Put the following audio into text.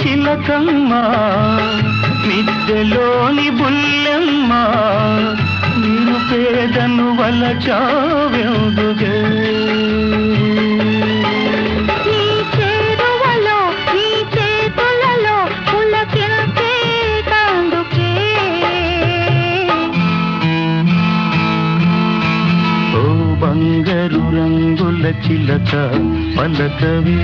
చిలకమ్మ మిద్దెలోని బుల్లెమ్మ నేను పేదను వలచావెందుగే నీ బంగారు రంగుల చిలక పలకవే